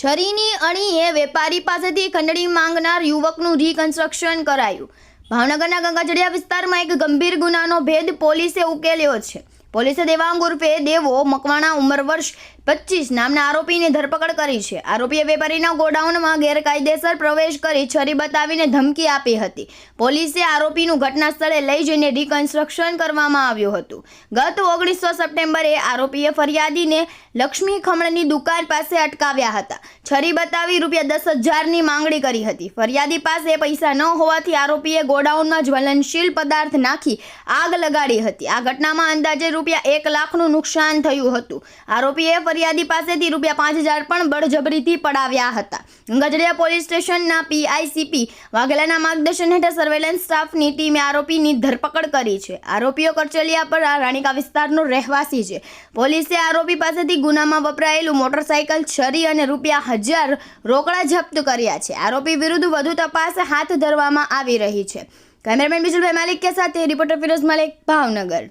છરીની અણીએ વેપારી પાસેથી ખંડણી માંગનાર યુવકનું રીકન્સ્ટ્રક્શન કરાયું. ભાવનગરના ગંગાજળિયા વિસ્તારમાં એક ગંભીર ગુનાનો ભેદ પોલીસે ઉકેલ્યો છે. પોલીસે દેવાંગ ઉર્ફે દેવો મકવાણા ઉંમર વર્ષ પચીસ નામના આરોપીની ધરપકડ કરી છે. આરોપીએ વેપારીના ગોડાઉનમાં ગેરકાયદેસર પ્રવેશ કરી છરી બતાવીને ધમકી આપી હતી. પોલીસે આરોપીનું ઘટના સ્થળે લઈ જઈને રિકન્સ્ટ્રક્શન કરવામાં આવ્યું હતું. ગત ઓગણીસો સપ્ટેમ્બરે આરોપીએ ફરિયાદીને લક્ષ્મી ખમણની દુકાન પાસે અટકાવ્યા હતા. છરી બતાવી રૂપિયા દસ હજારની માંગણી કરી હતી. ફરિયાદી પાસે પૈસા ન હોવાથી આરોપીએ ગોડાઉનમાં જ્વલનશીલ પદાર્થ નાખી આગ લગાડી હતી. આ ઘટનામાં અંદાજે રૂપિયા એક લાખનું નુકસાન થયું હતું. આરોપીએ ફરિયાદી પાસેથી રૂપિયા પાંચ હજાર પણ બળજબરીથી પડાવ્યા હતા. ગજડિયા પોલીસ સ્ટેશનના પીઆઈસીપી વાઘેલાના માર્ગદર્શન હેઠળ સર્વેલન્સ સ્ટાફની ટીમે આરોપીની ધરપકડ કરી છે. આરોપીઓ કરચલિયા પર રાણીકા વિસ્તારનો રહેવાસી છે. પોલીસે આરોપી પાસેથી ગુનામાં વપરાયેલું મોટરસાયકલ છરી અને રૂપિયા હજાર રોકડા જપ્ત કર્યા છે. આરોપી વિરુદ્ધ વધુ તપાસ હાથ ધરવામાં આવી રહી છે. કેમેરામેન બિજુલભાઈ માલિક કે સાથે રિપોર્ટર ફિરોઝ માલિક, ભાવનગર.